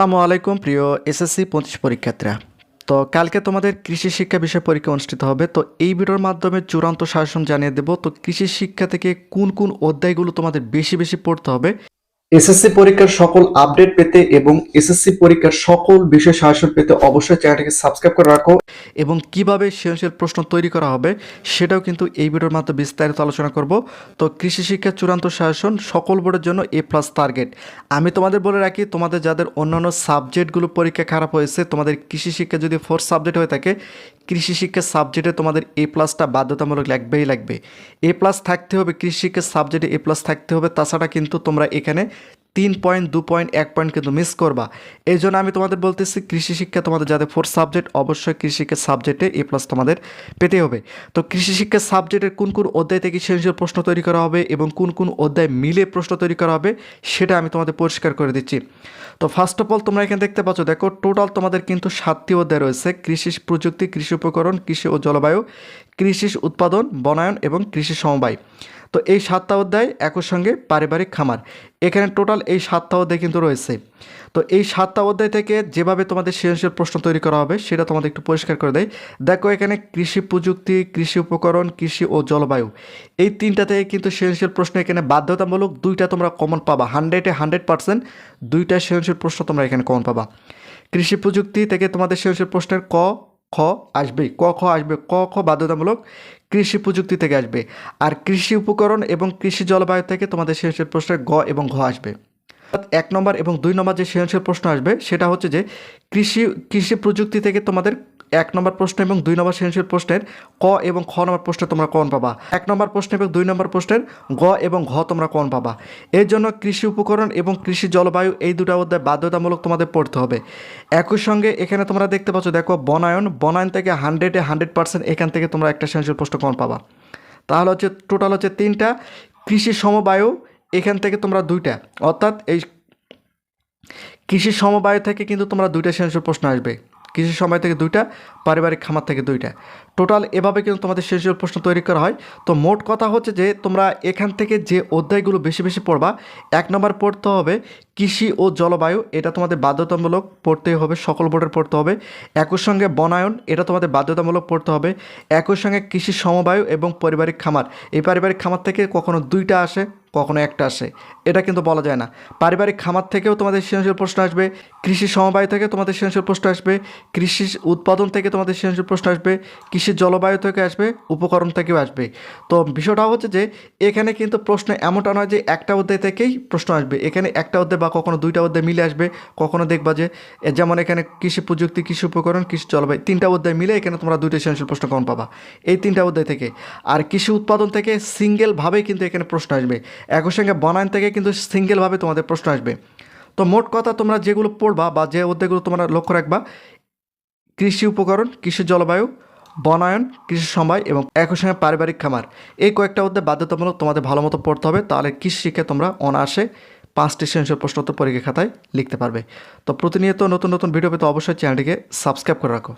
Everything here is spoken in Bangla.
আসসালামু আলাইকুম, প্রিয় এসএসসি পঁচিশ পরীক্ষার্থীরা। তো কালকে তোমাদের কৃষি শিক্ষা বিষয় পরীক্ষা অনুষ্ঠিত হবে। তো এই ভিডিওর মাধ্যমে চূড়ান্ত শাসন জানিয়ে দেব। তো কৃষি শিক্ষা থেকে কোন কোন অধ্যায়গুলো তোমাদের বেশি বেশি পড়তে হবে এসএসসি পরীক্ষার সকল আপডেট পেতে এবং এসএসসি পরীক্ষার সকল বিষয় শাসন পেতে অবশ্যই চ্যানেলটিকে সাবস্ক্রাইব করে রাখো। এবং কীভাবে সৃজনশীল প্রশ্ন তৈরি করা হবে সেটাও কিন্তু এই ভিডিওর মাধ্যমে বিস্তারিত আলোচনা করব। তো কৃষি শিক্ষার চূড়ান্ত শাসন সকল বোর্ডের জন্য এ প্লাস টার্গেট আমি তোমাদের বলে রাখি, তোমাদের যাদের অন্যান্য সাবজেক্টগুলো পরীক্ষা খারাপ হয়েছে, তোমাদের কৃষি শিক্ষা যদি ফোর্থ সাবজেক্ট হয়ে থাকে কৃষি শিক্ষার সাবজেক্টে তোমাদের এ প্লাসটা বাধ্যতামূলক লাগবেই লাগবে। এ প্লাস থাকতে হবে, কৃষি শিক্ষার সাবজেক্টে এ প্লাস থাকতে হবে, তাছাড়া কিন্তু তোমরা এখানে তিন পয়েন্ট দু পয়েন্ট এক পয়েন্ট কিন্তু মিস করবা। এই জন্য আমি তোমাদের বলতেছি, কৃষি শিক্ষা তোমাদের যাদের ফোর্থ সাবজেক্ট অবশ্যই কৃষি শিক্ষার সাবজেক্টে এ প্লাস তোমাদের পেতে হবে। তো কৃষি শিক্ষার সাবজেক্টের কোন কোন অধ্যায় থেকে সৃজনশীল প্রশ্ন তৈরি করা হবে এবং কোন কোন অধ্যায় মিলে প্রশ্ন তৈরি করা হবে, সেটা আমি তোমাদের পরিষ্কার করে দিচ্ছি। তো ফার্স্ট অফ অল তোমরা এখানে দেখতে পাচ্ছ, দেখো টোটাল তোমাদের কিন্তু সাতটি অধ্যায় রয়েছে। কৃষি প্রযুক্তি, কৃষি উপকরণ, কৃষি ও জলবায়ু। কৃষি উৎপাদন, বনায়ন এবং কৃষি সমবায়। তো এই সাতটা অধ্যায় একই সঙ্গে পারিবারিক খামার। এখানে টোটাল এই সাতটা অধ্যায় কিন্তু রয়েছে। তো এই সাতটা অধ্যায় থেকে যেভাবে তোমাদের সৃজনশীল প্রশ্ন তৈরি করা হবে, সেটা তোমাদের একটু পরিষ্কার করে দেয় দেখো এখানে কৃষি প্রযুক্তি, কৃষি উপকরণ, কৃষি ও জলবায়ু। এই তিনটা থেকে কিন্তু সৃজনশীল প্রশ্ন এখানে বাধ্যতামূলক, দুইটা তোমরা কমন পাবা। হান্ড্রেডে হান্ড্রেড পার্সেন্ট দুইটা সৃজনশীল প্রশ্ন তোমরা এখানে কমন পাবা। কৃষি প্রযুক্তি থেকে তোমাদের সৃজনশীল প্রশ্নের ক খ আসবেই ক, খ আসবে, ক, খ বাধ্যতামূলক কৃষি প্রযুক্তি থেকে আসবে। আর কৃষি উপকরণ এবং কৃষি জলবায়ু থেকে তোমাদের শেষের প্রশ্নে গ এবং ঘ আসবে। এক নম্বর এবং দুই নম্বর যে সৃজনশীল প্রশ্ন আসবে, সেটা হচ্ছে যে কৃষি কৃষি প্রযুক্তি থেকে তোমাদের এক নম্বর প্রশ্ন এবং দুই নম্বর সৃজনশীল প্রশ্নের ক এবং খ নম্বর প্রশ্নে তোমরা কোন পাবা? এক নম্বর প্রশ্ন এবং দুই নম্বর প্রশ্নের গ এবং ঘ তোমরা কোন পাবা? এর জন্য কৃষি উপকরণ এবং কৃষি জলবায়ু এই দুটো অধ্যায় বাধ্যতামূলক তোমাদের পড়তে হবে। একই সঙ্গে এখানে তোমরা দেখতে পাচ্ছ, দেখো বনায়ন বনায়ন থেকে হান্ড্রেডে হান্ড্রেড পার্সেন্ট এখান থেকে তোমরা একটা সৃজনশীল প্রশ্ন কোন পাবা? তাহলে হচ্ছে টোটাল হচ্ছে তিনটা, কৃষি সমবায়ু এখান থেকে তোমরা দুইটা। অর্থাৎ এই কৃষি সমবায় থেকে কিন্তু তোমরা দুইটা সৃজনশীল প্রশ্ন আসবে। কৃষি সময় থেকে দুইটা, পারিবারিক খামার থেকে দুইটা। টোটাল এভাবে কিন্তু তোমাদের সৃজনশীল প্রশ্ন তৈরি করা হয়। তো মোট কথা হচ্ছে যে, তোমরা এখান থেকে যে অধ্যায়গুলো বেশি বেশি পড়বা, এক নম্বর পড়তে হবে কৃষি ও জলবায়ু। এটা তোমাদের বাধ্যতামূলক পড়তেই হবে, সকল বোর্ডের পড়তে হবে। একই সঙ্গে বনায়ন, এটা তোমাদের বাধ্যতামূলক পড়তে হবে। একই সঙ্গে কৃষি সমবায়ু এবং পারিবারিক খামার। এই পারিবারিক খামার থেকে কখনো দুইটা আসে। কখনো একটা আসে। এটা কিন্তু বলা যায় না। পারিবারিক খামার থেকেও তোমাদের সৃজনশীল প্রশ্ন আসবে, কৃষি সমবায় থেকে তোমাদের সৃজনশীল প্রশ্ন আসবে, কৃষি উৎপাদন থেকে তোমাদের সৃজনশীল প্রশ্ন আসবে, কৃষি জলবায়ু থেকে আসবে, উপকরণ থেকেও আসবে। তো বিষয়টা হচ্ছে যে, এখানে কিন্তু প্রশ্ন এমনটা নয় যে একটা অধ্যায় থেকেই প্রশ্ন আসবে। এখানে একটা অধ্যায় বা কখনো দুইটা অধ্যায় মিলে আসবে। কখনো দেখবা যে যেমন এখানে কৃষি প্রযুক্তি, কৃষি উপকরণ, কৃষি জলবায়ু, তিনটা অধ্যায় মিলে এখানে তোমরা দুইটা সৃজনশীল প্রশ্ন কমন পাবা। এই তিনটা অধ্যায় থেকে। আর কৃষি উৎপাদন থেকে সিঙ্গেলভাবেই কিন্তু এখানে প্রশ্ন আসবে। একই সঙ্গে বনায়ন থেকে কিন্তু সিঙ্গেলভাবে তোমাদের প্রশ্ন আসবে। তো মোট কথা তোমরা যেগুলো পড়বা বা যে অধ্যায়গুলো তোমরা লক্ষ্য রাখবা, কৃষি উপকরণ, কৃষি জলবায়ু, বনায়ন, কৃষি সময় এবং একই সঙ্গে পারিবারিক খামার। এই কয়েকটা অধ্যায় বাধ্যতামূলক তোমাদের ভালো মতো পড়তে হবে, তাহলে কৃষি শিখে তোমরা অনায়াসে পাঁচটি সৃজনশীল প্রশ্ন উত্তর পরীক্ষা খাতায় লিখতে পারবে। তো প্রতিনিয়ত নতুন নতুন ভিডিও পেতে অবশ্যই চ্যানেলটিকে সাবস্ক্রাইব করে রাখো।